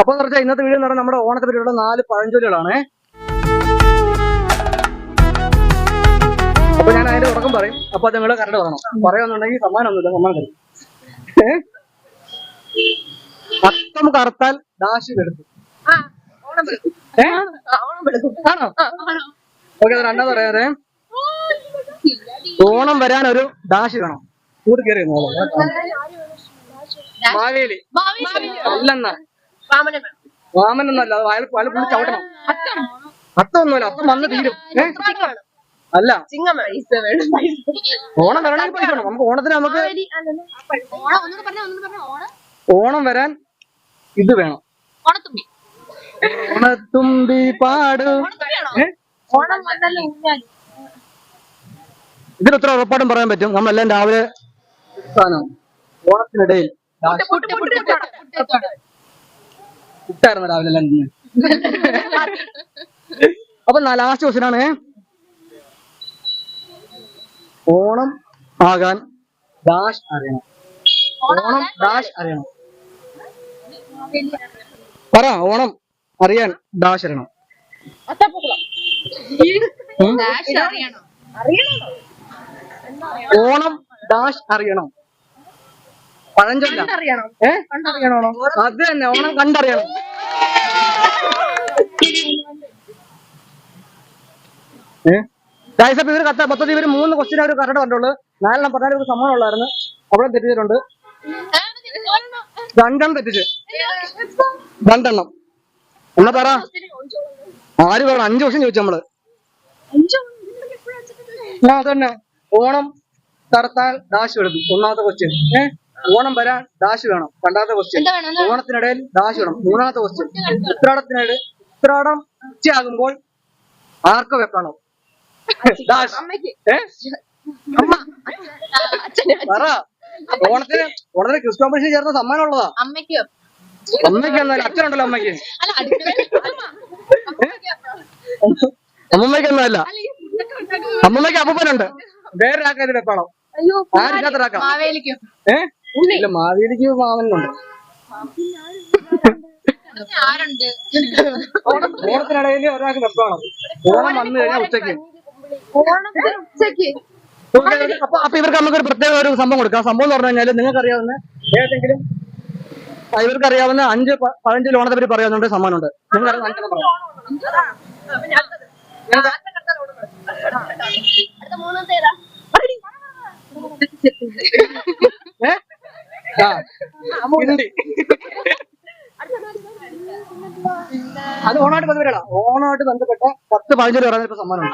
അപ്പൊ എന്ന് പറഞ്ഞാൽ ഇന്നത്തെ വീഡിയോ എന്ന് പറഞ്ഞാൽ നമ്മുടെ ഓണത്തെ പറ്റിയുള്ള നാല് പഴഞ്ചൊല്ലുകളാണ്. അപ്പൊ ഞാൻ അതിന്റെ ഉറക്കം പറയും. അപ്പൊ അത് നിങ്ങൾ കറണ്ട് പറയണം പറയാന്നുണ്ടെങ്കിൽ സമ്മാനമൊന്നുമില്ല സമ്മാനം തരും? അത്തം കറുത്താൽ ദാശി എടുത്തു? ആണോ? ഓക്കെ രണ്ടാ പറയാതെ. ഓണം വരാൻ ഒരു ദാശി വേണം. കൂടി കയറി മാവേലി. അല്ലെന്നാ. വാമനൊന്നല്ല അത് വയൽ വയൽ പുള്ളി ചവിട്ടണം അത്തൊന്നുമല്ല അത്തം വന്ന് തീരും ഏ? അല്ല ഓണം വരണമെങ്കിൽ പൈസ വേണം നമുക്ക് ഓണത്തിന് നമുക്ക് ഓണം വരാൻ ഇത് വേണം ഓണത്തുമ്പി ഓണത്തുമ്പി പാട് ഓണം വന്നല്ലോ ഊഞ്ഞാൽ ഇതിന് ഉത്തരം ഉറപ്പാടും പറയാൻ പറ്റും നമ്മളെല്ലാം രാവിലെ ഓണത്തിനിടയിൽ ദാശി പുട്ടായിരുന്നു രാവിലെ എല്ലാം തിന്നെ. അപ്പൊ ലാസ്റ്റ് ക്വസ്റ്റ്യൻ ആണ്. ഓണം ആകാൻ ഡാഷ് അറിയണം. ഓണം ഡാഷ് അറിയണം. പറ ഓണം അറിയാൻ ഡാഷ് അറിയണം? ഓണം ഡാഷ് അറിയണം. പഴഞ്ചൊല്ല. ഏ? അത് തന്നെ ഓണം കണ്ടറിയണം. ഇവർ കത്ത മൊത്തത്തിൽ ഇവർ മൂന്ന് ക്വസ്റ്റ്യൻ അവർ കറണ്ട് കണ്ടുള്ളൂ. നാലെണ്ണം പറഞ്ഞാൽ ഇവർക്ക് സമ്മാനം ഉള്ളായിരുന്നു അവിടെ തെറ്റിച്ചിട്ടുണ്ട്. രണ്ടെണ്ണം തെറ്റിച്ച്. രണ്ടെണ്ണം. എന്നാ പറ? ആര് പറഞ്ഞു? അഞ്ചു ക്വസ്റ്റ്യൻ ചോദിച്ചു നമ്മൾ. ആ അതന്നെ. ഓണം തറത്താൽ ദാശ് എടുക്കും. ഒന്നാമത്തെ ക്വസ്റ്റ്യൻ ഓണം വരാൻ ദാശ് വേണം. രണ്ടാമത്തെ ക്വസ്റ്റ്യൻ ഓണത്തിനിടയിൽ ദാശ് വേണം. മൂന്നാമത്തെ ക്വസ്റ്റ്യൻ ഉത്രാടത്തിനിടയിൽ ഉത്രാടം ഉച്ചയാകുമ്പോൾ ആർക്ക് വെക്കണം? പറ. ഓണത്തിന് ഓണത്തിന് ക്രിസ്തു കോമ്പറ്റീഷൻ ചേർന്ന സമ്മാനം ഉള്ളതാ അമ്മയ്ക്ക് അമ്മയ്ക്ക് എന്നാലും അച്ഛനുണ്ടല്ലോ അമ്മയ്ക്ക്. അമ്മമ്മയ്ക്ക് ഒന്നല്ല അമ്മമ്മയ്ക്ക് അപ്പൂപ്പനുണ്ട്. വേറൊരാൾക്ക് അതിന് വെക്കണം ആരില്ലാത്തൊരാക്കാം ഏഹ് ഇല്ല മാവേലിക്ക് മാമനുണ്ട്. ആരുണ്ട്? ഓണത്തിനിടയിൽ ഒരാൾക്ക് വെക്കണം ഓണം വന്നു കഴിഞ്ഞാൽ ഉച്ചയ്ക്ക്. ഓണത്തിന് ഉച്ചയ്ക്ക് അപ്പൊ അപ്പൊ ഇവർക്ക് നമുക്ക് ഒരു പ്രത്യേക ഒരു സംഭവം കൊടുക്കാം. സംഭവം എന്ന് പറഞ്ഞു കഴിഞ്ഞാൽ നിങ്ങൾക്ക് അറിയാവുന്ന ഏതെങ്കിലും ഇവർക്ക് അറിയാവുന്ന അഞ്ച് പതിനഞ്ച് ലോണത്തെ പറ്റി പറയാവുന്ന സമ്മാനമുണ്ട്. ഏതാ? ഏ? ഹിന്ദി. അത് ഓണമായിട്ട് ബന്ധപ്പെട്ട ഓണായിട്ട് ബന്ധപ്പെട്ട പത്ത് പതിനഞ്ച് രൂപ ഇപ്പൊ സമ്മാനം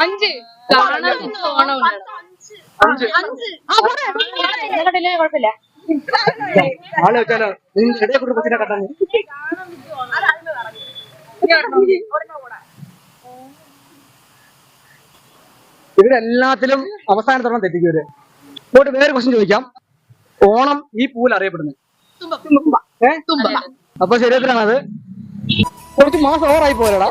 അഞ്ച്. കുഴപ്പമില്ല. ആളെ വെച്ചാലോ? നിങ്ങൾ ഇടയെ കൂടി കൊച്ചിനെ കട്ടാൻ ഇവരെല്ലാത്തിലും അവസാനത്തോളം തെറ്റിക്കും ഇവർ. ഇങ്ങോട്ട് വേറെ ക്വസ്റ്റ്യൻ ചോദിക്കാം. ഓണം ഈ പൂവിൽ അറിയപ്പെടുന്നത്. ഏ? അപ്പൊ ശരീരത്തിലാണത് കുറച്ച് മാസം ഓവറായി പോരടാ